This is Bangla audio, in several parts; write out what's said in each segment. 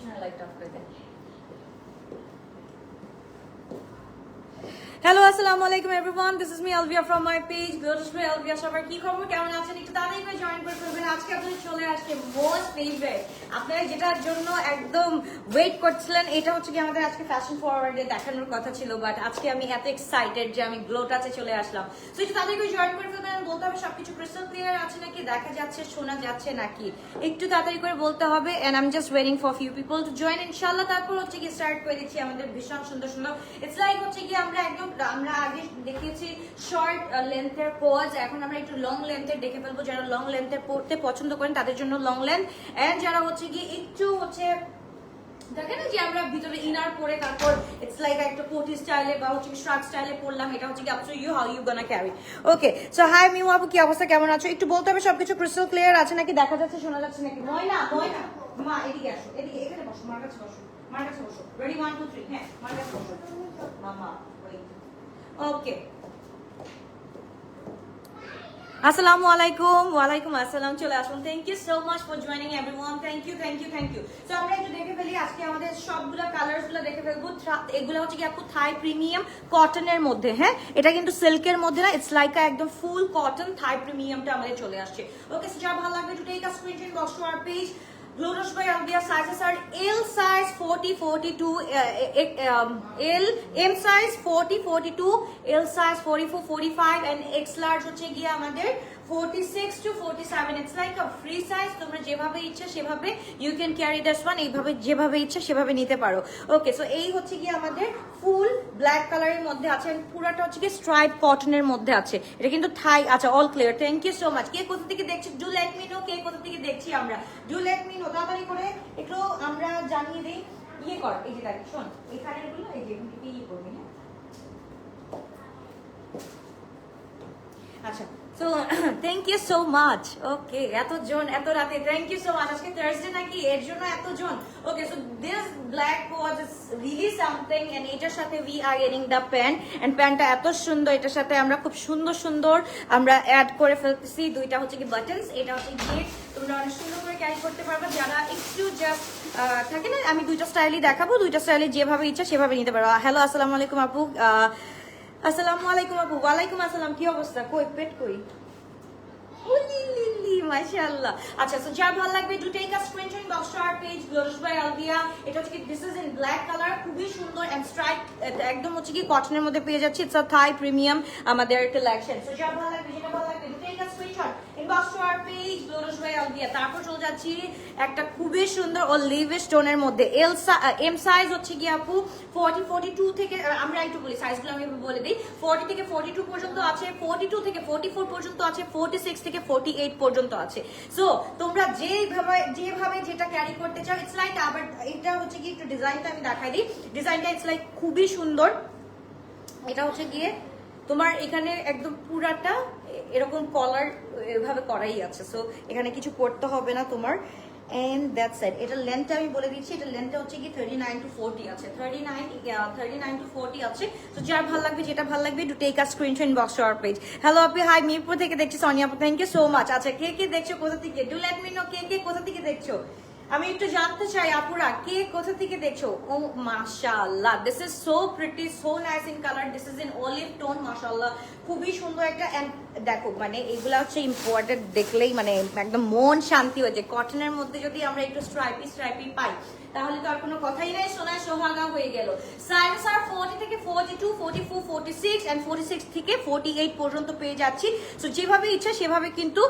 পিছনে লাইটটা অফ করে দেন হ্যালো আসসালামু আলাইকুম everyone this is me Alvia from my page by Alvia সবার কি খবর? কেমন আছেন? একটু তাড়াতাড়ি করে জয়েন করে ফেলবেন। আজকে আপনাদের চলে আসছে মোস্ট ফেভারিট আপনারা যেটার জন্য একদম ওয়েট করছিলেন, এটা হচ্ছে কি আমাদের আজকে ফ্যাশন ফরওয়ার্ডে দেখানোর কথা ছিল বাট আজকে আমি এত এক্সাইটেড যে আমি গ্লো টাচে চলে আসলাম। তো একটু তাড়াতাড়ি করে জয়েন করে ফেলবেন বলতে হবে সবকিছু ক্রিস্টাল ক্লিয়ার আছে নাকি? দেখা যাচ্ছে, শোনা যাচ্ছে নাকি? একটু তাড়াতাড়ি করে বলতে হবে and I am just waiting for few people to join ইনশাআল্লাহ তারপর হচ্ছে কি স্টার্ট করে দিচ্ছি আমাদের ভীষণ সুন্দর সুন্দর। ইটস লাইক হচ্ছে কি আমরা একদম আমরা আগে দেখিয়েছি শর্ট লেন্থের পজ এখন আমরা একটু লং লেন্থের দেখে ফেলব। যারা লং পড়তে পছন্দ করেন, তাদের জন্য লং লেন্থ এন্ড যারা হচ্ছে একটু হচ্ছে না যে আমরা ভিতরে ইনার পরে তারপর ইটস লাইক একটা কোটি স্টাইলে বা হচ্ছে স্টাইলে এটা হচ্ছে কি আপসো you how you gonna carry okay so hi Miu আপু কি অবস্থা? কেমন আছো? একটু বলতে হবে, সবকিছু ক্রিস্টাল ক্লিয়ার আছে নাকি? দেখা যাচ্ছে, শোনা যাচ্ছে নাকি? ময়না ময়না মা, এদিকে আসো, এদিকে, এখানে বসো, মার কাছে বসো, মার কাছে বসো। রেডি ওয়ান টু থ্রি হ্যাঁ মার কাছে বসো। মামা ওকে আসসালামু আলাইকুম ওয়ালাইকুম আসসালাম চলে আসুন thank you so much for joining everyone thank you thank you thank you so আমরা একটু দেখে ফেলি আজকে আমাদের সবগুলো কালার্সগুলো দেখে ফেলব। এগুলো হচ্ছে কি আপু থাই প্রিমিয়াম কটনের মধ্যে হ্যাঁ? এটা কিন্তু সিল্কের মধ্যে না ইটস লাইক একদম ফুল কটন থাই প্রিমিয়ামটা আমাদের চলে আসছে। ওকে সো যা ভালো লাগবে to take a screenshot box to page Glorious by Alvia sizes are L size 40 42 uh, uh, um, L M size 40 42 L size 44 45 and X large হচ্ছে গিয়ে আমাদের 46 to 47 it's like a free size, তোমরা যেভাবে ইচ্ছা সেভাবে you can carry this one, এইভাবে যেভাবে ইচ্ছা সেভাবে নিতে পারো। ওকে সো এই হচ্ছে গিয়ে আমাদের ফুল ব্ল্যাক কালারের মধ্যে আছে and পুরাটা হচ্ছে গিয়ে স্ট্রাইপ কটনের মধ্যে আছে। এটা কিন্তু থাই আচ্ছা all clear thank you so much কে কোথা থেকে দেখছি? ডু লেট মি নো কে কোথা থেকে দেখছি আমরা। ডু লেট মি নো তাড়াতাড়ি করে একটু আমরা জানিয়ে দিই। ইয়ে কর, এই যে দেখ শোন, এখানে গুলো এই যে এখান থেকে ইয়ে করবি হ্যাঁ? আচ্ছা so thank you so much okay এতজন, এত রাতে থ্যাংক ইউ সো মাচ আজকে থার্সডে নাকি এর জন্য এতজন? Okay so this black was really something and এটার সাথে we are getting the pant and প্যান্টটা এত সুন্দর, এটার সাথে আমরা খুব সুন্দর সুন্দর আমরা অ্যাড করে ফেলতেছি। দুইটা হচ্ছে কি বাটনস এটা হচ্ছে গিয়ে তোমরা অনেক সুন্দর করে ক্যারি করতে পারবে। যারা একটু জাস্ট থাকে না, আমি দুইটা স্টাইলই দেখাবো। দুইটা স্টাইলে যেভাবে ইচ্ছা সেভাবে নিতে পারব হ্যালো আসসালামু আলাইকুম আপু। আসসালামু আলাইকুম আপু, ওয়ালাইকুম আসসালাম, কি অবস্থা? কই, পেট কই? আচ্ছা সো লাগবে এটা হচ্ছে কি ব্ল্যাক কালার খুবই সুন্দর স্ট্রাইক একদম হচ্ছে কি কটনের মধ্যে পেয়ে যাচ্ছে। থাই প্রিমিয়াম আমাদের কালেকশন তারপর চলে যাচ্ছি। একটা খুবই সুন্দর মধ্যে। এল এম সাইজ হচ্ছে কি আপু? 40 42 থেকে আমরা বলি সাইজগুলো আমি বলে দিই। 40 থেকে 42 পর্যন্ত আছে 42 থেকে 44 পর্যন্ত আছে 46 থেকে 48 পর্যন্ত আছে। সো তোমরা যেভাবে যেভাবে যেটা ক্যারি করতে চাও ইটস লাইক আবার এটা হচ্ছে কি, একটু ডিজাইনটা আমি দেখাই দিই। ডিজাইনটা ইটস লাইক খুবই সুন্দর। এটা হচ্ছে গিয়ে তোমার এখানে একদম পুরাটা এরকম কলার এভাবে করাই আছে। সো এখানে কিছু করতে হবে না তোমার। এন্ড দ্যাট সাইড এটা লেন্থটা আমি বলে দিচ্ছি, এটা লেন্থটা হচ্ছে কি থার্টি নাইন টু ফোরটি আছে। Thirty nine thirty nine two forty আছে। তো যার ভালো লাগবে, যেটা ভালো লাগবে to take a screenshot box our page hello আপনি হাই মিরপুর থেকে দেখছি Sonia thank you so much আচ্ছা কে কে দেখছ, কোথা থেকে? ডু লেট মি নো কে কে কোথা থেকে দেখছ? আমি একটু জানতে চাই, আপুরা, কে কোথা থেকে দেখছ? ও, মাশাআল্লাহ this is so pretty so nice in colour this is in olive tone মাশাআল্লাহ, খুবই সুন্দর একটা দেখো মানে এগুলা হচ্ছে ইম্পর্টেন্ট দেখলেই মানে একদম মন শান্তি হয়ে যায়। কটনের মধ্যে যদি আমরা একটু স্ট্রাইপি স্ট্রাইপি পাই, তাহলে তো আর কোনো কথাই নাই সোনায় সোহাগা হয়ে গেল। সাইজ আর ফোর্টি থেকে forty two forty four forty six and forty six থেকে ফোর্টি এইট পর্যন্ত পেয়ে যাচ্ছি। সো যেভাবে ইচ্ছা সেভাবে কিন্তু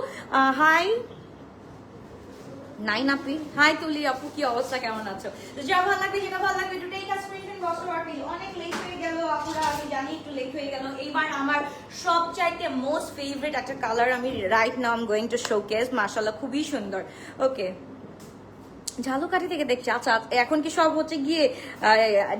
হাই নাইন আপি হাই তুলি আপু, কি অবস্থা? কেমন আছো? যা ভালো লাগবে, যেটা ভালো লাগবে স্ক্রিনশট বক্স পার্টি অনেক লেট হয়ে গেল আপুরা, আমি জানি একটু লেট হয়ে গেল। এইবার আমার সবচাইতে মোস্ট ফেভারিট একটা কালার আমি right now I'm going to showcase মাশাআল্লাহ, খুবই সুন্দর। ওকে ঝালুকাঠি থেকে দেখছি। আচ্ছা এখন কি সব হচ্ছে গিয়ে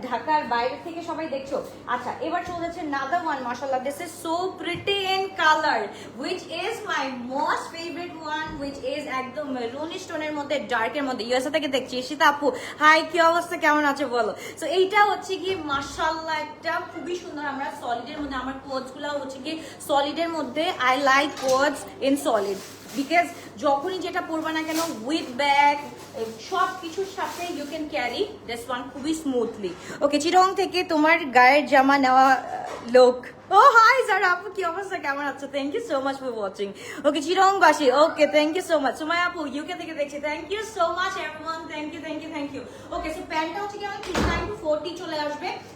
ঢাকার বাইরে থেকে সবাই দেখছ? আচ্ছা এবার চলে যাচ্ছে নাদার ওয়ান মাশাআল্লাহ this is so pretty in colour which is my most favourite one which is একদম মেরুন স্টোনের মধ্যে ডার্কের মধ্যে ইউএসএ থেকে দেখছি। ঈশিতা আপু হাই কি অবস্থা, কেমন আছে বলো? তো এইটা হচ্ছে কি মাশাআল্লাহ একটা খুবই সুন্দর আমরা সলিডের মধ্যে, আমার কোচগুলা হচ্ছে কি সলিডের মধ্যে I like coach in solid because যখনই যেটা পরবা না কেন উইথ ব্যাগ সব কিছুর সাথে you can carry this one খুবই স্মুথলি ওকে চিরং থেকে তোমার গায়ের জামা নেওয়া লোক ও হাই স্যার আপু, কি অবস্থা? কেমন আছো? Thank you so okay okay thank you UK দেখছি. Thank you you thank you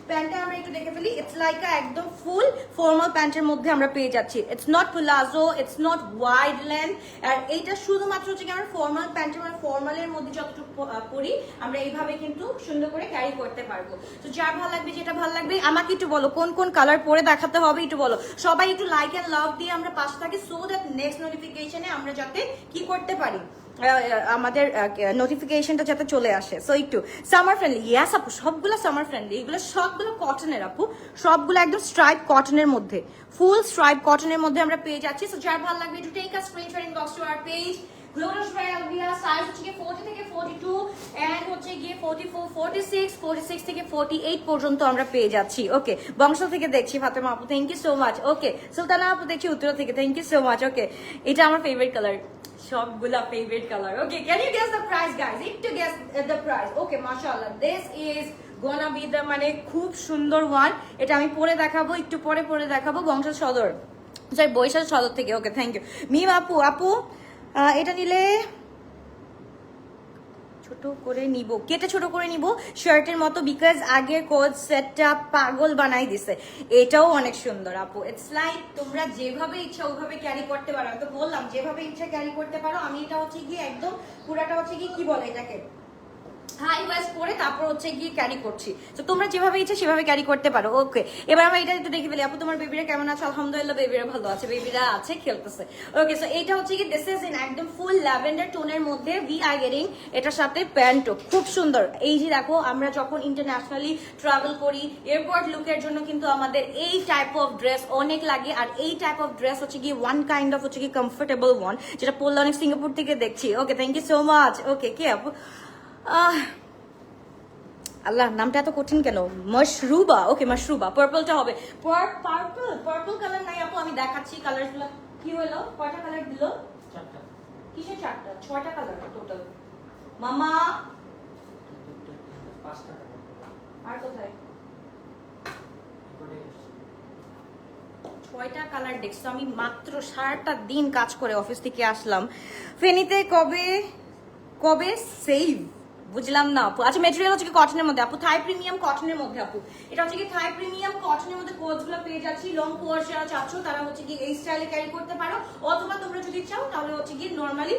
প্যান্টটা আমার দেখে ফেলি। আমরা পেয়ে যাচ্ছি। It's not palazzo it's not wide length আর এইটা শুধুমাত্র হচ্ছে কি আমরা ফর্মাল প্যান্টের মানে ফর্মালের মধ্যে যতটুকু পরি, আমরা এইভাবে কিন্তু সুন্দর করে ক্যারি করতে পারব। তো যার ভালো লাগবে, যেটা ভালো লাগবে, আমাকে একটু বলো, কোন কোন কালার পরে দেখাতে হবে, একটু বলো। সবাই একটু লাইক এন্ড লাভ দিয়ে আমরা পাশে থাকি সো দ্যাট নেক্সট নোটিফিকেশনে আমরা যাতে কি করতে পারি? আমাদের নোটিফিকেশনটা যাতে চলে আসে। সো একটু সামার ফ্রেন্ডলি ইয়াস আপু, সবগুলো সামার ফ্রেন্ডলি এগুলো সবগুলো কটনের আপু। সবগুলো একদম স্ট্রাইপ কটনের মধ্যে। ফুল স্ট্রাইপ কটনের মধ্যে আমরা পেয়ে যাচ্ছি। সো যার ভালো লাগবে, একটু take a screenshot inbox to our page by Alvia size হচ্ছে গিয়ে 40 থেকে 42 এন্ড হচ্ছে গিয়ে 44 46 46 থেকে 48 পর্যন্ত আমরা পেয়ে যাচ্ছি। ওকে বংশ থেকে দেখছি ফাতেমা আপু thank you so much okay Sultana আপু দেখছি উত্তর থেকে thank you so much okay এটা আমার ফেভারিট কালার সবগুলা favourite colour okay can you guess the price guys একটু গেস দ্য প্রাইস ওকে মাশাআল্লাহ this is gonna be the মানে খুব সুন্দর ওয়ান এটা আমি পরে দেখাবো, একটু পরে পরে দেখাবো বংশ সদর। সরি বৈশাখ সদর থেকে। ওকে থ্যাংক ইউ মিম আপু আপু এটা নিলে ছোট করে নিব। কেটে ছোট করে নিব শার্টের মতো বিকজ আগে কোচ সেটটা পাগল বানাই দিছে। এটাও অনেক সুন্দর, আপু। ইটস লাইক তোমরা যেভাবে ইচ্ছা ওইভাবে ক্যারি করতে পারো। আমি তো বললাম, যেভাবে ইচ্ছা ক্যারি করতে পারো, আমি এটা হচ্ছে গিয়ে একদম পুরাটা হচ্ছে গিয়ে কি বলে এটাকে? হাই ওয়েস্ট পরে তারপর হচ্ছে গিয়ে ক্যারি করছি। তো তোমরা যেভাবে ইচ্ছে সেভাবে ক্যারি করতে পারো। ওকে এবার আমরা এটা একটু দেখে ফেলি। আপু, তোমার বেবিরা কেমন আছে? আলহামদুলিল্লাহ বেবিরা ভালো আছে। বেবিরা আছে, খেলতেছে। ওকে সো এটা হচ্ছে কি দিস ইজ ইন একদম ফুল ল্যাভেন্ডার টোনের মধ্যে ভি আই গেটিং এটার সাথে প্যান্টও খুব সুন্দর। এই যে দেখো, আমরা যখন ইন্টারন্যাশনালি ট্রাভেল করি এয়ারপোর্ট লুকের জন্য কিন্তু আমাদের এই টাইপ অফ ড্রেস অনেক লাগে। আর এই টাইপ অফ ড্রেস হচ্ছে কি ওয়ান কাইন্ড অফ হচ্ছে কি কমফোর্টেবল ওয়ান যেটা পড়লে অনেক সিঙ্গাপুর থেকে দেখছি। Okay thank you so much okay কে আপু? আল্লাহ নামটা এত কঠিন কেন? মশরুবা ওকে মশরুবা পার্পলটা হবে। পার্পল পার্পল কালার নাই আপু আমি দেখাচ্ছি কালারগুলো কি হলো? কয়টা কালার দিল? চারটা। কিসের চারটা? ছয়টা কালার টোটাল মামা। আর কোথায়? ছয়টা কালার দেখছ? আমি মাত্র সারাটা দিন কাজ করে অফিস থেকে আসলাম। ফেনীতে কবে? কবে? সেভ বুঝলাম না আপু। আচ্ছা মেটেরিয়াল হচ্ছে কি কটনের মধ্যে? আপু থাই প্রিমিয়াম কটনের মধ্যে আপু। এটা হচ্ছে কি থাই প্রিমিয়াম কটনের মধ্যে কোর্সগুলো পেয়ে যাচ্ছি। লং কোর্স যারা চাচ্ছ, তারা হচ্ছে কি এই স্টাইলে ক্যারি করতে পারো। অথবা তোমরা যদি চাও, তাহলে হচ্ছে কি নর্মালি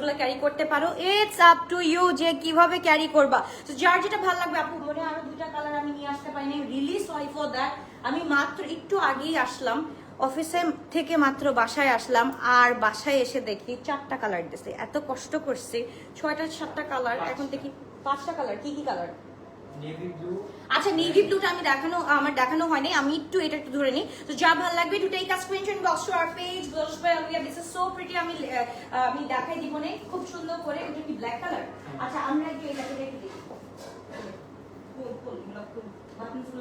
গুলো ক্যারি করতে পারো। ইটস আপ টু ইউ যে কীভাবে ক্যারি করবা। তো যার যেটা ভালো লাগবে আপু, মনে হয় আরও দুইটা কালার আমি নিয়ে আসতে পারিনি রিলিজ সরি ফর দ্যাট আমি মাত্র একটু আগেই আসলাম। অফিসে থেকে মাত্র বাসায় আসলাম আর বাসায় এসে দেখি চারটা কালার দিছে। এত কষ্ট করছি। ছয়টা সাতটা কালার এখন দেখি পাঁচটা কালার কি কি কালার আচ্ছা নেভি ব্লুটা আমি দেখানো আমার দেখানো হয়নি। আমি একটু এটা একটু ধরে নিই। তো যা ভালো লাগবে to take a box to our page goes by Alia this is so pretty আমি আমি দেখাই দিব নে খুব সুন্দর করে। ওটা কি ব্ল্যাক কালার আচ্ছা আমরা একটু এটাকে রেখে দিই। ফুল ফুল বাটন ফুল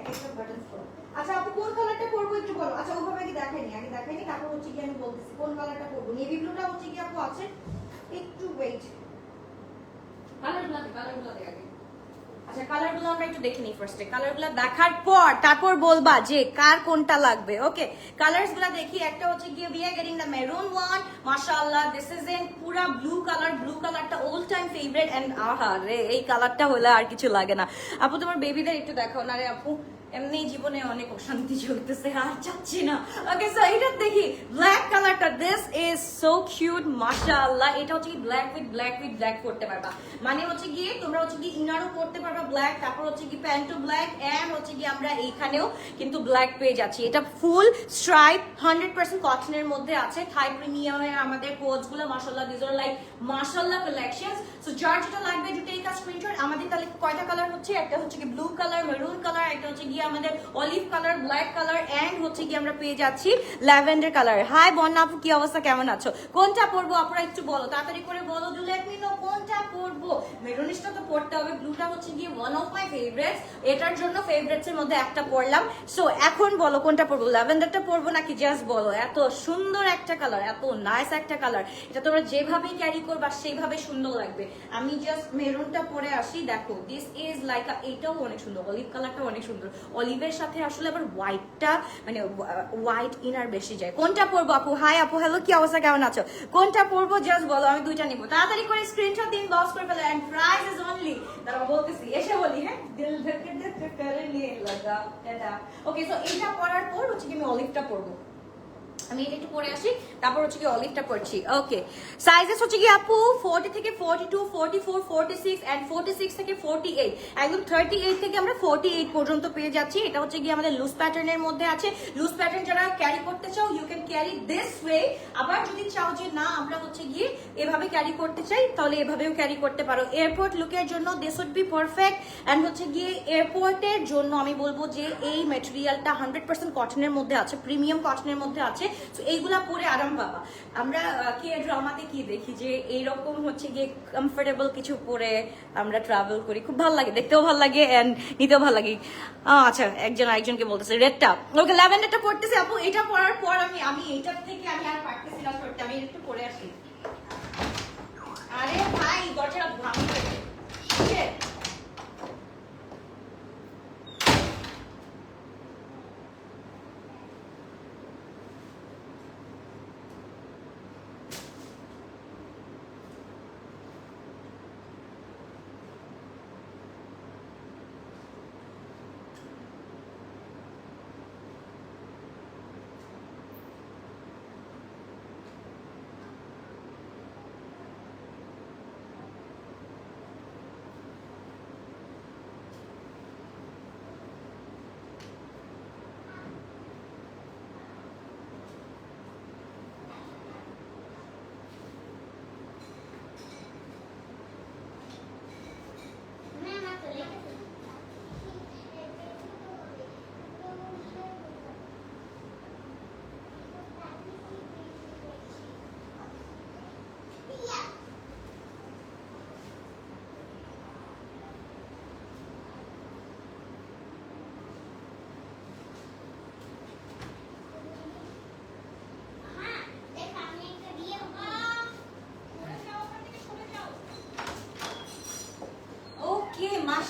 এক একটা বাটন ফুল আচ্ছা আপু, কোন কালারটা পরবো একটু বলো? আচ্ছা ওভাবে আগে দেখাইনি আগে দেখাইনি তারপর হচ্ছে কি আমি বলতেছি, কোন কালারটা পরবো? নেভি ব্লুটা হচ্ছে কি আপু আছে, একটু ওয়েট আচ্ছা কালারগুলো একটু দেখে নিই ফার্স্টে দেখার পর, তারপর যে কার কোনটা লাগবে ওকে দেখি, একটা হচ্ছে গিয়ে আর মেরুন ওয়ান পুরা ব্লু কালার ব্লু কালারটা টাইম ফেভারিট রে এই কালারটা হলে আর কিছু লাগে না। আপু, তোমার বেবিদের একটু দেখাও না রে আপু? এমনি জীবনে অনেক অশান্তি চলতেছে, আর চাচ্ছি না। ওকে সো এটা দেখি ব্ল্যাক কালারটা দিস ইজ সো কিউট মাশাআল্লাহ। এটা হচ্ছে কি black with black with black করতে পারবা। মানে হচ্ছে গিয়ে তোমরা হচ্ছে কি ইনারও করতে পারবা ব্ল্যাক তারপর হচ্ছে কি প্যান্টও ব্ল্যাক এন্ড হচ্ছে কি আমরা এইখানেও কিন্তু ব্ল্যাক পেয়ে যাচ্ছি। এটা ফুল স্ট্রাইপ হান্ড্রেড পার্সেন্ট কটনের মধ্যে আছে। থাই প্রিমিয়ামের আমাদের কোচগুলো মাসাল্লাহ দিজ আর লাইক মাসাল্লাহ কালেকশনস সো যার যেটা লাগবে টু টেক আ স্ক্রিনশট আমাদের তাহলে কয়টা কালার হচ্ছে? একটা হচ্ছে কি ব্লু কালার মেরুন কালার একটা হচ্ছে গিয়ে আমাদের olive colour black colour and হচ্ছে গিয়ে আমরা পেয়ে যাচ্ছি ল্যাভেন্ডার কালার হাই বন্যা আপু, কি অবস্থা? কেমন আছো? কোনটা পরবো? আপনারা একটু বলো। তাড়াতাড়ি করে বলো জু লেট মি নো কোনটা পরবো? মেরুনিশটা তো পড়তে হবে। ব্লুটা হচ্ছে গিয়ে ওয়ান অফ মাই ফেভারিটস এটার জন্য ফেভারিটস এর মধ্যে একটা পরলাম। সো এখন বলো, কোনটা পরবো? ল্যাভেন্ডারটা পরবো নাকি? জাস্ট বলো। এত সুন্দর একটা কালার এত নাইস একটা কালার এটা তোমরা যেভাবেই ক্যারি করবা সেইভাবে সুন্দর লাগবে। আমি জাস্ট মেরুনটা পরে আসি, দেখো দিস ইজ লাইক এটাও অনেক সুন্দর অলিভ কালারটা অনেক সুন্দর। অলিভের সাথে আসলে আবার হোয়াইটটা মানে হোয়াইট ইনার বেশি যায়। কোনটা পরবো আপু? হাই আপু হ্যালো কি অবস্থা? কেমন আছো? কোনটা পরবো? জাস্ট বলো, আমি দুইটা নিবো। তাড়াতাড়ি করে স্ক্রিনশট দিন বক্স করে ফেলো। এন্ড প্রাইস ইজ অনলি তারপর বলতেছি, এসে বলি হ্যাঁ? দিল ধরকে ধরকে করে নিয়ে লাগা এটা ওকে সো এটা পরার পর হচ্ছে কি আমি অলিভটা পরবো। আমি এটা একটু পরে আসি। তারপর হচ্ছে কি অলিভটা পরছি ওকে সাইজেস হচ্ছে কি আপু 40 থেকে 42 44 46 এন্ড 46 থেকে 48 একদম 38 থেকে আমরা 48 পর্যন্ত পেয়ে যাচ্ছি। এটা হচ্ছে কি আমাদের লুজ প্যাটার্নের মধ্যে আছে। লুজ প্যাটার্ন যারা ক্যারি করতে চাও you can carry this way আবার যদি চাও যে না, আমরা হচ্ছে গিয়ে এভাবে ক্যারি করতে চাই, তাহলে এভাবেও ক্যারি করতে পারো। এয়ারপোর্ট লুকের জন্য this would be perfect and হচ্ছে গিয়ে এয়ারপোর্টের জন্য আমি বলব যে এই ম্যাটেরিয়ালটা হান্ড্রেড পার্সেন্ট কটনের মধ্যে আছে প্রিমিয়াম কটনের মধ্যে আছে। তো এইগুলা পরে আরাম পাবা। আমরা কে ড্রামাতে কি দেখি যে এইরকম হচ্ছে গিয়ে কমফোর্টেবল কিছু পরে আমরা ট্রাভেল করি। খুব ভালো লাগে, দেখতেও ভালো লাগে এন্ড নিতেও ভালো লাগে। আচ্ছা একজন আরেকজনকে বলতেছে রেডটা ওকে ল্যাভেন্ডারটা পড়তেছে আপু, এটা পরার পর আমি আমি এইটার থেকে আমি আর পারতেছি না করতে, আমি একটু পরে আসি। আরে ভাই দরজাটা ভাঙবে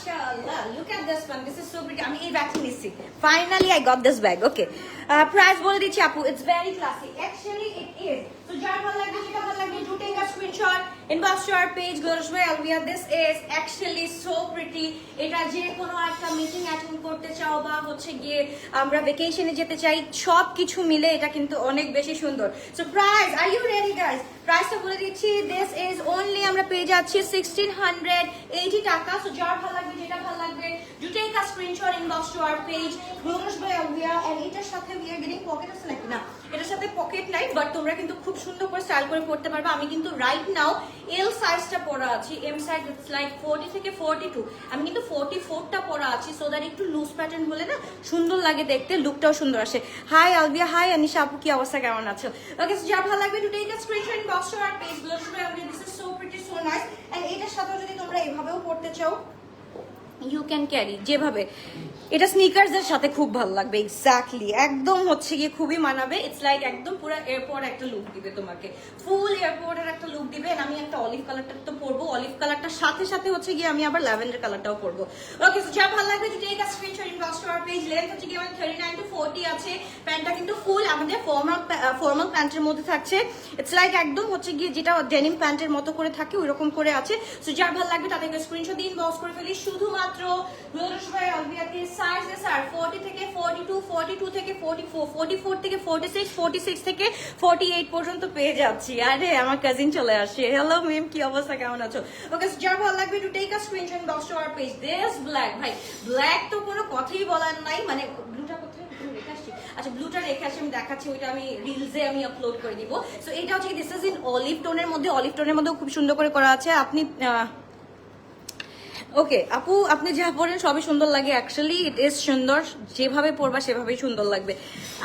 Mashallah. Look at this one. This is so pretty. আমি এই ব্যাগটি নিচ্ছি finally I got this bag okay price বলে দিচ্ছি আপু it's very classic actually it is তো যার ভালো লাগবে, যেটা ভালো লাগবে do take a screenshot inbox to our page glorious by Alvia this is actually so pretty এটা যে কোনো একটা মিটিং অ্যাটেন্ড করতে চাও বা হচ্ছে গিয়ে আমরা ভেকেশনে যেতে চাই সব কিছু মিলে এটা কিন্তু অনেক বেশি সুন্দর so price are you ready guys বলে দিচ্ছি দিস ইজ অনলি আমরা পেয়ে যাচ্ছি সিক্সটিন হান্ড্রেড এইটি টাকা। সো যার ভালো লাগবে, যেটা ভালো লাগবে do take a screenshot inbox to our page glorious by Alvia and সাথে উই আর গেটিং পকেট আছে নাকি না এটার সাথে পকেট নাই বাট তোমরা কিন্তু খুব সুন্দর করে স্টাইল করে পড়তে পারবে। আমি কিন্তু রাইট নাও এল সাইজটা পরা আছি M size it's like forty থেকে ফোর্টি টু আমি কিন্তু ফোর্টি ফোরটা পরা আছি সো দ্যাট একটু লুজ প্যাটার্ন হলে না সুন্দর লাগে দেখতে লুকটাও সুন্দর আসে। হাই আলবিয়া হাই আনিশা আপু, কি অবস্থা? কেমন আছো? ওকে যা ভালো লাগবে to take a screenshot inbox to our page by Albia this is so pretty so nice and এটার সাথে যদি তোমরা এভাবেও পড়তে চাও ইউ ক্যান ক্যারি যেভাবে। এটা স্নিকার্সের সাথে খুব ভালো লাগবে। এক্স্যাক্টলি একদম হচ্ছে গিয়ে খুবই মানাবে। ইটস লাইক একদম পুরো এয়ারপোর্ট একটা লুক দিবে তোমাকে। ফুল এয়ারপোর্টের একটা লুক দিবে। আমি একটা অলিভ কালারটা তো পরবো। অলিভ কালারটার সাথে সাথে হচ্ছে গিয়ে আমি আবার ল্যাভেন্ডার কালারটাও পরবো। ওকে সো যা ভালো লাগবে যদি take a screenshot inbox to our page length হচ্ছে গিয়ে আমাদের থার্টি নাইন টু ফোর্টি আছে প্যান্টটা কিন্তু ফুল আমাদের ফর্মাল ফর্মাল প্যান্টের মধ্যে থাকছে। ইটস লাইক একদম হচ্ছে গিয়ে যেটা ডেনিম প্যান্টের মতো করে থাকে ওই রকম করে আছে। সো যার ভালো লাগবে, তাদেরকে স্ক্রিনশট দিন বক্স করে ফেলি। শুধুমাত্র রোজবাই আলবিয়াতে সাইজেস আর 40 থেকে 42 42 থেকে 44 44 থেকে 46 46 থেকে 48 পর্যন্ত পেয়ে যাচ্ছি। আরে, আমার কাজিন চলে আসে। হ্যালো মিম কি অবস্থা? কেমন আছো? ওকে যার ভালো লাগবে to take a screenshot box to our page this black ভাই ব্ল্যাক তো কোনো কথাই বলার নাই। মানে ব্লুটা কোথায়? আসছি। আচ্ছা ব্লুটা রেখে আসি, আমি দেখাচ্ছি, ওইটা আমি রিলসে আমি আপলোড করে দিব। সো এটা হচ্ছে দিস ইজ ইন অলিভ টোনের মধ্যে। অলিভ টোনের মধ্যে খুব সুন্দর করে করা আছে। আপনি ওকে আপু, আপনি যা পড়েন সবই সুন্দর লাগে। অ্যাকচুয়ালি ইট ইজ সুন্দর। যেভাবে পড়বা, সেভাবেই সুন্দর লাগবে।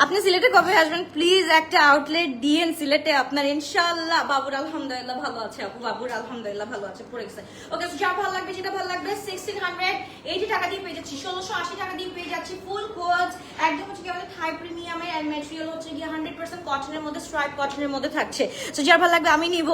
আপনি সিলেটে কবে আসবেন? প্লিজ একটা আউটলেট দিয়েন সিলেটে আপনার, ইনশাআল্লাহ। বাবুর আলহামদুলিল্লাহ ভালো আছে, আপু। বাবুর আলহামদুলিল্লাহ ভালো আছে, পড়ে গেছে। ওকে যা ভালো লাগবে যেটা ভালো লাগবে। সিক্সটিন হান্ড্রেড এইটি টাকা দিয়ে পেয়ে যাচ্ছি। ষোলোশো আশি টাকা দিয়ে পেয়ে যাচ্ছি ফুল কোচ একদম হচ্ছে কি আমাদের থাই প্রিমিয়ামের অ্যান্ড ম্যাটেরিয়াল হচ্ছে গিয়ে হান্ড্রেড পার্সেন্ট কটনের মধ্যে স্ট্রাইপ কটনের মধ্যে থাকছে। তো যার ভালো লাগবে, আমি নিব।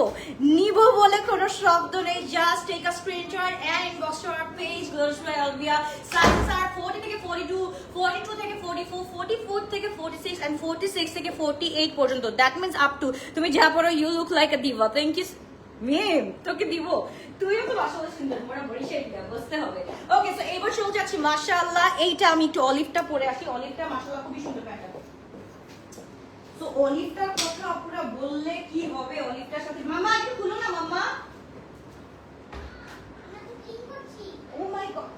নিব বলে কোনো শব্দ নেই। Just take a screenshot and inbox to our page girls by Albia sizes are 40 থেকে 42 42 থেকে 44 44 থেকে 46 এন্ড 46 থেকে 48 পর্যন্ত। দ্যাট মিন্স আপ টু তুমি যা পড়ো you look like a diva thank you ma'am তোকে দিব। তুইও তো আসলে সুন্দর বরাবরই সেটা বুঝতে হবে। ওকে সো এবার চলে যাচ্ছি, মাশাআল্লাহ, এইটা আমি একটু অলিভটা পরে আসি। অলিভটা মাশাআল্লাহ খুবই সুন্দর প্যাটার্ন তো অলিভটার কথা আপুরা বললে কি হবে? অলিভটার সাথে মামা, একটু খুলো না, মামা ও মাই গড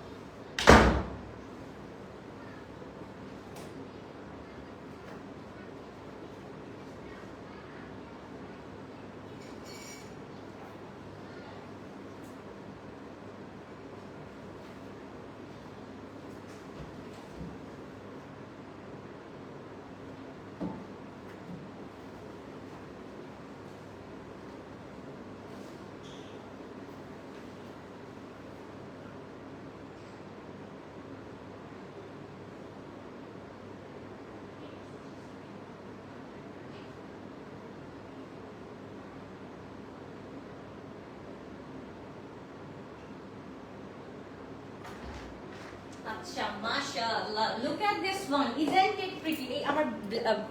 আচ্ছা মাশাআল্লাহ look at this one isn't আমার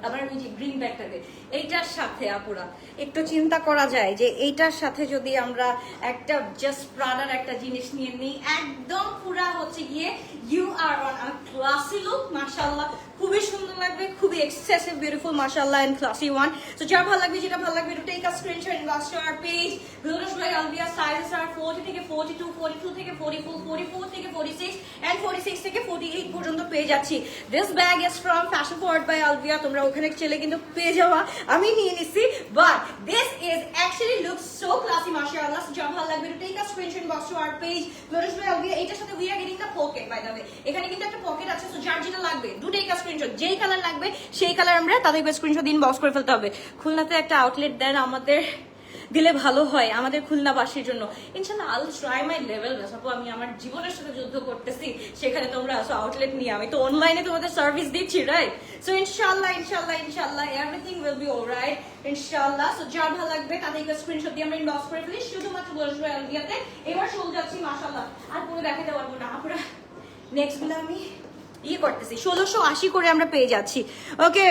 আমার ওই যে গ্রিন ব্যাগটাতে এইটার সাথে আপুরা, একটু চিন্তা করা যায় যে এইটার সাথে যদি আমরা একটা জাস্ট প্রাডার একটা জিনিস নিয়ে নিই, একদম পুরা হচ্ছে গিয়ে you are on a classy look মাশাআল্লাহ খুবই সুন্দর লাগবে, খুবই এক্সেসিভ বিউটিফুল মাশাআল্লাহ এন্ড ক্লাসি ওয়ান সো যার ভালো লাগবে, যেটা ভালো লাগবে take a screenshot inbox to our page glorious by Albia sizes are 40 থেকে 42 42 থেকে 44 44 থেকে 46 এন্ড 46 থেকে 48 পর্যন্ত পেয়ে যাচ্ছি। This bag is from fashion forward by Albia তোমরা ওখানে চলে কিন্তু পেয়ে যাওয়া আমি নিয়ে নিছি but this is actually look so classy মাশাআল্লাহ। সো যার ভালো লাগবে take a screenshot inbox to our page by Albia এটার সাথে we are getting the pocket by the way এখানে কিন্তু একটা পকেট আছে সো যার যেটা লাগবে ডু টেক আ স্ক্রিনশট যেই কালার লাগবে, সেই কালার আমরা তাদেরকে স্ক্রিনশট দিন বক্স করে ফেলতে হবে। খুলনাতে একটা আউটলেট দেন আমাদের, দিলে ভালো হয় আমাদের খুলনাবাসীর জন্য। ইনশাল্লাহ আল ট্রাই মাই লেভেল আপু আমি আমার জীবনের সাথে যুদ্ধ করতেছি, সেখানে তোমরা আসো আউটলেট নিয়ে। আমি তো অনলাইনে তোমাদের সার্ভিস দিচ্ছি রাইট সো ইনশাল্লাহ ইনশাল্লাহ ইনশাল্লাহ এভরিথিং উইল বি অলরাইট ইনশাল্লাহ সো যার ভালো লাগবে তাদেরকে স্ক্রিনশট দিয়ে আমরা ইনবক্স করে ফেলি। শুধুমাত্র বসবো আলবিয়াতে এবার চলে যাচ্ছি মাশাল্লাহ আর পুরো দেখাতে পারব না। আপুরা নেক্সটগুলো আমি ইয়ে করতেছি, ষোলোশো আশি করে আমরা পেয়ে যাচ্ছি। ওকে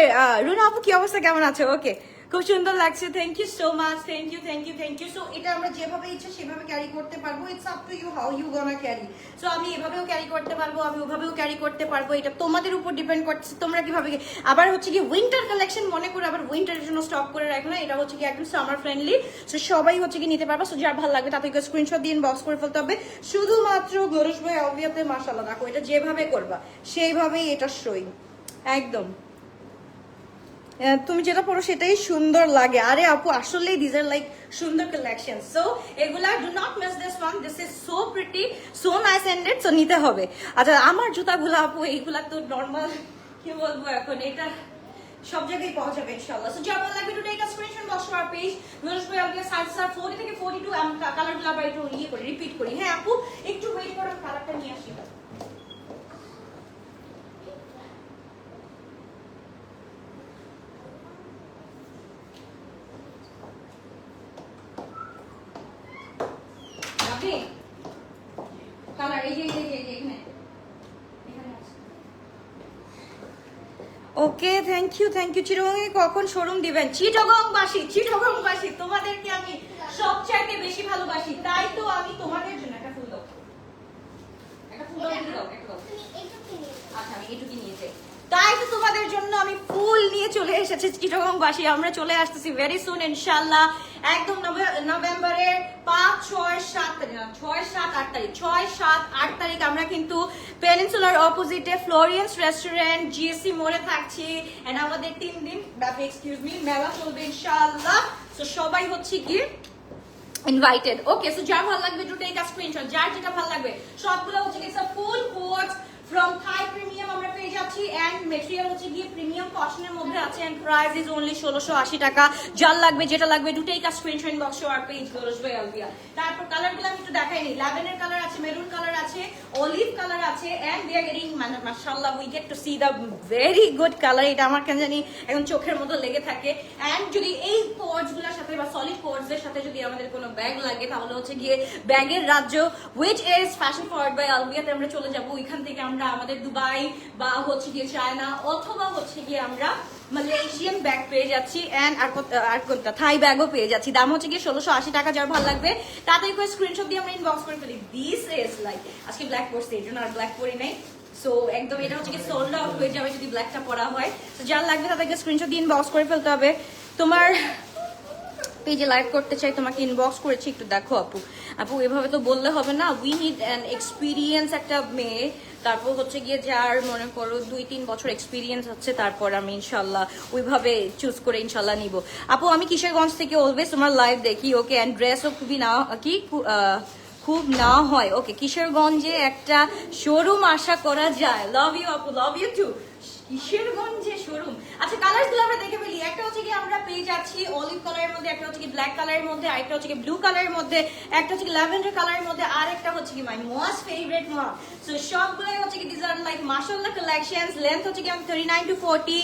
রুনা আপু, কি অবস্থা? কেমন আছে? ওকে খুব সুন্দর লাগছে। Thank you so much thank you thank you thank you so এটা আমরা যেভাবে ইচ্ছা সেভাবে ক্যারি করতে পারব। It's up to you how you gonna carry so আমি এভাবেও ক্যারি করতে পারব, আমি ওভাবেও ক্যারি করতে পারব। এটা তোমাদের উপর ডিপেন্ড করছে, তোমরা কীভাবে আবার হচ্ছে কি উইন্টার কালেকশন মনে করে আবার উইন্টারের জন্য স্টক করে রাখো না, এটা হচ্ছে কি একদম সামার ফ্রেন্ডলি সো সবাই হচ্ছে কি নিতে পারবা। সো যার ভালো লাগবে তাদেরকে স্ক্রিনশট দিয়ে বক্স করে ফেলতে হবে। শুধুমাত্র গরুশ ভাই অবিয়াতে মাসাল্লাহ দেখো, এটা যেভাবে করবা, সেইভাবেই এটা সই একদম। তুমি যেটা পড়ো সেটাই সুন্দর লাগে। আরে আপু, আসলেই দিজ আর লাইক সুন্দর কালেকশন সো এগুলা do not miss this one this is so pretty so nice so নিতে হবে। আচ্ছা আমার জুতাগুলো আপু, এইগুলা তো নর্মাল কি বলব এখন, এটা সব জায়গায় পাওয়া যাবে ইনশাআল্লাহ। সো লাগবে to take a screenshot our page size sir 40 থেকে 42 আমি কালারগুলো একটু ইয়ে করি রিপিট করি। হ্যাঁ আপু, একটু ওয়েট করো কালারটা নিয়ে আসি আপনি কালার এই যে এই যে এখানে। এখানে okay thank you thank you চিরগঙ্গে কখন শোরুম দিবেন? চিটগংবাসী চিটগংবাসী তোমাদেরকে আমি সবচাইতে বেশি ভালোবাসি। তাই তো আমি তোমাদের জন্য একটা ফুল দাও। একটা ফুল দাও একটা দাও একটা দাও। আচ্ছা আমি এটুকু নিয়ে যাই। তাই তো তোমাদের জন্য আমি ফুল নিয়ে চলে এসেছি চিটগংবাসী। আমরা চলে আসতেছি ভেরি সুন ইনশাআল্লাহ। একদম নভেম্বরের পাঁচ, ছয়, সাত তারিখ ছয়, সাত, আট তারিখ, ছয়, সাত, আট তারিখ আমরা কিন্তু পেনিনসুলার অপোজিটে ফ্লোরিয়েন্স রেস্টুরেন্ট জিএসসি মোড়ে থাকছি। এন্ড আমাদের তিন দিন ব্যাপী এক্সকিউজ মি মেলা চলবে ইনশাআল্লাহ। তো সবাই হচ্ছে কি ইনভাইটেড ওকে সো যার ভালো লাগবে টু টেক আ স্ক্রিনশট যার যেটা ভালো লাগবে, সবগুলো হচ্ছে কি full course from Thai premium আমরা পেয়ে যাচ্ছি এন্ড মেটেরিয়াল হচ্ছে গিয়ে প্রিমিয়াম কটনের মধ্যে আছে এন্ড প্রাইস ইজ অনলি ষোলোশো আশি টাকা। যার লাগবে, যেটা লাগবে take a screenshot inbox our page goals by Albia তারপর কালারগুলো আমি একটু দেখাই নি। ল্যাভেন্ডার কালার আছে মেরুন কালার আছে অলিভ কালার আছে এন্ড উই আর গেটিং মানে মাশাআল্লাহ we get to see the very good colour এটা আমার কেন জানি এখন চোখের মতো লেগে থাকে। এন্ড যদি এই কোর্সগুলোর সাথে বা সলিড কোর্স এর সাথে যদি আমাদের কোনো ব্যাগ লাগে, তাহলে হচ্ছে গিয়ে ব্যাগের রাজ্য which is fashion forward by আলবিয়াতে আমরা চলে যাব। ওইখান থেকে আমরা আমাদের দুবাই বা হচ্ছে গিয়ে চায়না অথবা হচ্ছে গিয়ে আমরা মালয়েশিয়ান ব্যাগ পেয়ে যাচ্ছি থাই ব্যাগও পেয়ে যাচ্ছি। দাম হচ্ছে গিয়ে ষোলোশো আশি টাকা, যার ভালো লাগবে। তাড়াতাড়ি করে স্ক্রিনশট দিয়ে আমরা ইনবক্স করে ফেলি। দিস ইজ লাইক আজকে ব্ল্যাক পরছি, এই জন্য আর ব্ল্যাক পরি নাই। সো একদম এটা হচ্ছে কি সোল্ড আউট হয়ে যাবে যদি ব্ল্যাকটা পরা হয়। তো যার লাগবে তাদেরকে স্ক্রিনশট দিয়ে ইনবক্স করে ফেলতে হবে। তোমার পেজে লাইভ করতে চাই, তোমাকে ইনবক্স করেছি, একটু দেখো আপু। আপু, এভাবে তো বললে হবে না। উই নিড অ্যান এক্সপিরিয়েন্স একটা মেয়ে তারপর হচ্ছে গিয়ে যার মনে করো দুই, তিন বছর এক্সপিরিয়েন্স হচ্ছে তারপর আমি ইনশাল্লাহ ওইভাবে চুজ করে ইনশাল্লাহ নিব। আপু, আমি কিশোরগঞ্জ থেকে অলওয়েজ তোমার লাইভ দেখি ওকে অ্যান্ড ড্রেসও খুবই না, কি? খুব না হয় ওকে কিশোরগঞ্জে একটা শোরুম আশা করা যায়। লাভ ইউ আপু লাভ ইউ টু কিশোরগঞ্জে শোরুম। আচ্ছা কালারগুলো আমরা দেখে ফেলি। একটা হচ্ছে কি আমরা পেয়ে যাচ্ছি অলিভ কালারের মধ্যে, একটা হচ্ছে কি ব্ল্যাক কালারের মধ্যে, আরেকটা হচ্ছে কি ব্লু কালারের মধ্যে, একটা হচ্ছে কি ল্যাভেন্ডার কালারের মধ্যে, আর একটা হচ্ছে কি মাই মোস্ট ফেভারিট মা সো সবগুলো হচ্ছে কি আর লাইক মাশাআল্লাহ কালেকশনস লেন্থ হচ্ছে কি আমি 39 টু 40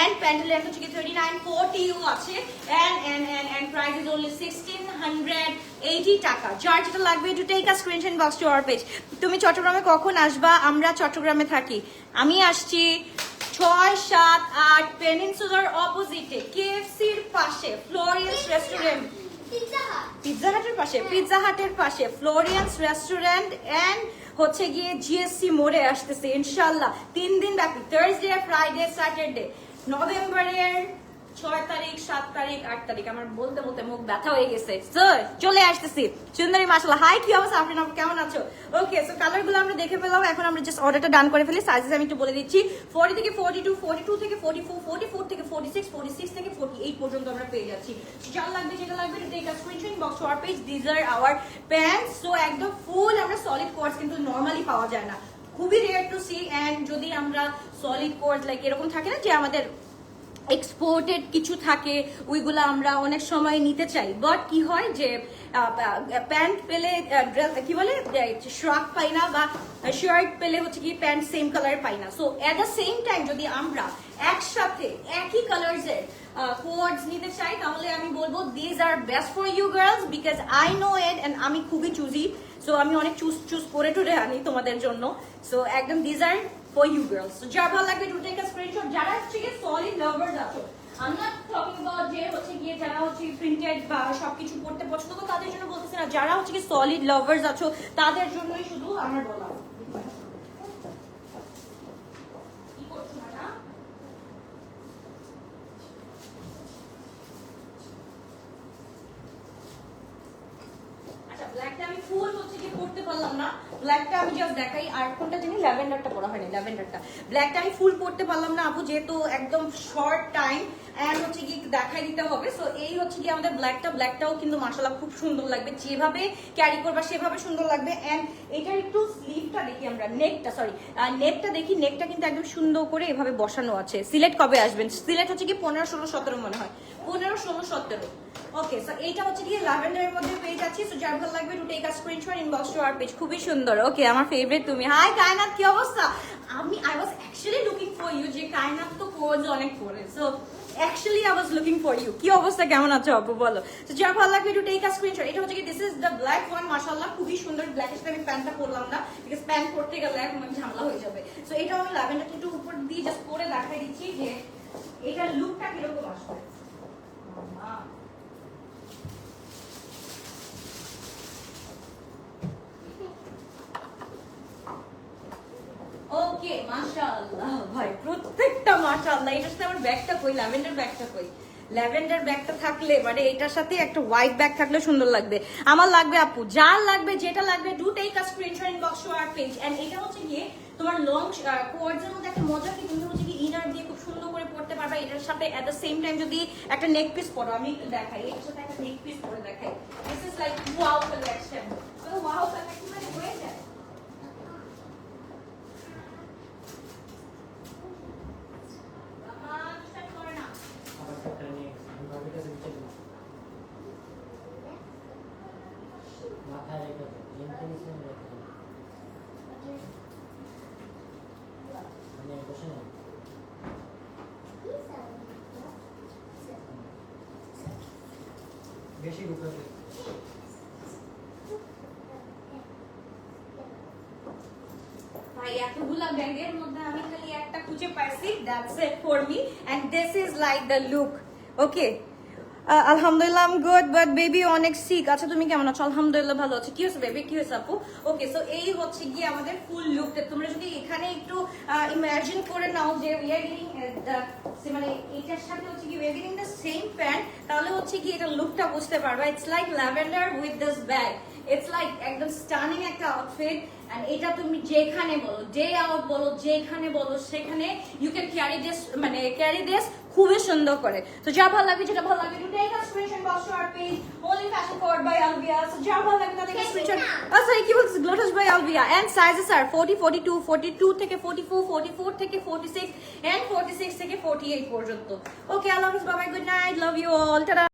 এন্ড প্যান্ট লেন্থ হচ্ছে কি 39 40 ও আছে and and and and price is only 1680 টাকা। যার যেটা লাগবে to take a screenshot to our page তুমি চট্টগ্রামে কখন আসবা? আমরা চট্টগ্রামে থাকি। আমি আসছি ছয় সাত আট পেনিনসুলার অপোজিটে কেএফসির পাশে ফ্লোরিয়ান্স রেস্টুরেন্ট। পিৎজা হাটের পাশে পিৎজা হাটের পাশে ফ্লোরিয়ান্স রেস্টুরেন্ট অ্যান্ড হচ্ছে গিয়ে জিএসসি মোড়ে আসতেছে ইনশাল্লাহ তিন দিন ব্যাপী থার্সডে ফ্রাইডে স্যাটারডে নভেম্বরের ছয় তারিখ, সাত তারিখ, আট তারিখ। আমার বলতে বলতে মুখ ব্যথা হয়ে গেছে। স্যার, চলে হাই কেমন আছো? ওকে সো কালারগুলো আমরা দেখে পেলাম। এখন আমরা জাস্ট অর্ডারটা ডান করে সাইজেস আমি একটু বলে দিচ্ছি। ফোর্টি থেকে ফোর্টি টু ফোর্টি টু থেকে ফোর্টি ফোর ফোর থেকে ফোর্টি সিক্স সিক্স থেকে ফোর্টি এইট পর্যন্ত আমরা পেয়ে যাচ্ছি। লাগবে, যেটা লাগবে বক্স আওয়ার প্যান্টস সো একদম ফুল আমরা সলিড কিন্তু নর্মালি পাওয়া যায় না। খুবই রেয়ার টু সি এন্ড যদি আমরা সলিড কোর্স লাইক এরকম থাকে না যে আমাদের এক্সপোর্টেড কিছু থাকে, ওইগুলো আমরা অনেক সময় নিতে চাই। বাট কি হয় যে প্যান্ট পেলে কি বলে? শ্রাক পাই না বা শার্ট পেলে হচ্ছে কি প্যান্ট সেম কালার পাই না। So at the same time যদি আমরা একসাথে একই কালার্সের কোয়ার্ডস নিতে চাই, তাহলে আমি বলব these are best for you girls because I know it and আমি খুবই চুজি সো আমি অনেক চুজ চুজ করে টুরে আনি তোমাদের জন্য। সো একদম these are for you girls so যার ভালো লাগবে টু টেক আ স্ক্রিনশট যারা হচ্ছে গিয়ে সলিড লাভার্স আছো, I'm not talking about যে হচ্ছে গিয়ে যারা হচ্ছে প্রিন্টেড বা সবকিছু পড়তে পছন্দ করো, তাদের জন্য বলতেছি না, যারা হচ্ছে কি সলিড লাভার্স আছো, তাদের জন্যই শুধু আমার বলা কি করছ ম্যাডাম আচ্ছা ব্ল্যাকটা আমি ফুল হচ্ছে কি পড়তে পারলাম না ব্ল্যাকটা আমি জাস্ট দেখাই, আর কোনটা জানি? ল্যাভেন্ডারটা পরা হয়নি ল্যাভেন্ডারটা ব্ল্যাকটা আমি ফুল পড়তে পারলাম না, আপু, যেহেতু একদম শর্ট টাইম এন্ড হচ্ছে কি দেখাই দিতে হবে। সো এই হচ্ছে কি আমাদের ব্ল্যাকটা ব্ল্যাকটাও কিন্তু মাশাআল্লাহ খুব সুন্দর লাগবে। যেভাবে ক্যারি করবা, সেভাবে সুন্দর লাগবে। এন্ড এটার একটু স্লিভটা দেখি আমরা নেকটা সরি নেকটা দেখি। নেকটা কিন্তু একদম সুন্দর করে এভাবে বসানো আছে। সিলেট কবে আসবেন? সিলেট হচ্ছে কি পনেরো, ষোলো, সতেরো মনে হয়। পনেরো, ষোলো, সতেরো। ওকে সো এইটা হচ্ছে কি ল্যাভেন্ডারের মধ্যে পেয়ে যাচ্ছি। সো যার ভালো লাগবে to take a screenshot inbox to our page খুবই সুন্দর। ওকে আমার ফেভারিট তুমি। হাই কায়নাত কি অবস্থা? আমি I was actually looking for you যে কায়নাত তো কোজ অনেক করে। So actually I was looking for you কি অবস্থা? কেমন আছো আপু? বলো। তো যার ভালো লাগবে টু টেক আ স্ক্রিনশট এটা হচ্ছে কি this is the black one মাশাআল্লাহ, খুবই সুন্দর। ব্ল্যাকের সাথে আমি প্যান্টটা পরলাম না। বিকজ প্যান্ট পরতে গেলে আমি ঝামেলা হয়ে যাবে। সো এটা আমি ল্যাভেন্ডারটা একটু উপর দিয়ে জাস্ট পরে দেখাই দিচ্ছি যে, এটার লুকটা কীরকম আসবে। আমার কই? ল্যাভেন্ডার ব্যাগটা কই? ল্যাভেন্ডার ব্যাগটা থাকলে মানে এটার সাথে একটা হোয়াইট ব্যাগ থাকলে সুন্দর লাগবে। আমার লাগবে আপু, যার লাগবে, যেটা লাগবে do take a screenshot inbox to page and এটা হচ্ছে গিয়ে তোমার লং কোয়ার্ডস এর মধ্যে একটা মজা কি তুমি হচ্ছে কি ইনার দিয়ে খুব সুন্দর করে পড়তে পারবে, এটার সাথে এট দ্য সেম টাইম যদি একটা নেক পিস পরো আমি দেখাই, এটার সাথে একটা নেক পিস পরে দেখাই। This is like wow collection wow collection মানে হয়ে যায় আহ, start করে না। আবার একটা নিয়ে গেছে আমি ভাবির কাছে দিতে দিলাম মাথায় রেখে দাও জিমতে নিচে রেখে দাও মানে বসে নেই বেশি ঢুকাতে ভাই ব্যাগের মধ্যে আমি খালি একটা খুঁজে পাইছি that's it for me and this is like the look okay আলহামদুলিল্লাহ আম গুড বাট বেবি অনেক সিক আচ্ছা তুমি কেমন আছো? আলহামদুলিল্লাহ, ভালো আছো। কি হয়েছে বেবি কি হয়েছে আপু? ওকে সো এই হচ্ছে আমাদের ফুল লুকটা তোমরা যদি এখানে একটু ইমাজিন করে নাও যে উই আর গেটিং মানে এটার সাথে হচ্ছে কি we are getting the same pant তাহলে হচ্ছে কি এটা লুকটা বুঝতে পারবা। It's like lavender with this bag it's like একদম স্টানিং একটা আউটফিট এন্ড এটা তুমি যেখানে বলো ডে আউট বলো যেখানে বলো সেখানে ইউ ক্যান ক্যারি দিস মানে ক্যারি দিস খুবই সুন্দর করে। তো যা ভালো লাগবে যেটা ভালো লাগবে বক্স টু আওয়ার পেজ যা ভালো লাগবে তাদের স্ক্রিনশট আ সরি কি বলছিস? গ্লোটাস by Alvia and sizes are 40 42 42 থেকে 44 44 থেকে 46 এন্ড 46 থেকে 48 পর্যন্ত। Okay bye bye good night love you all tata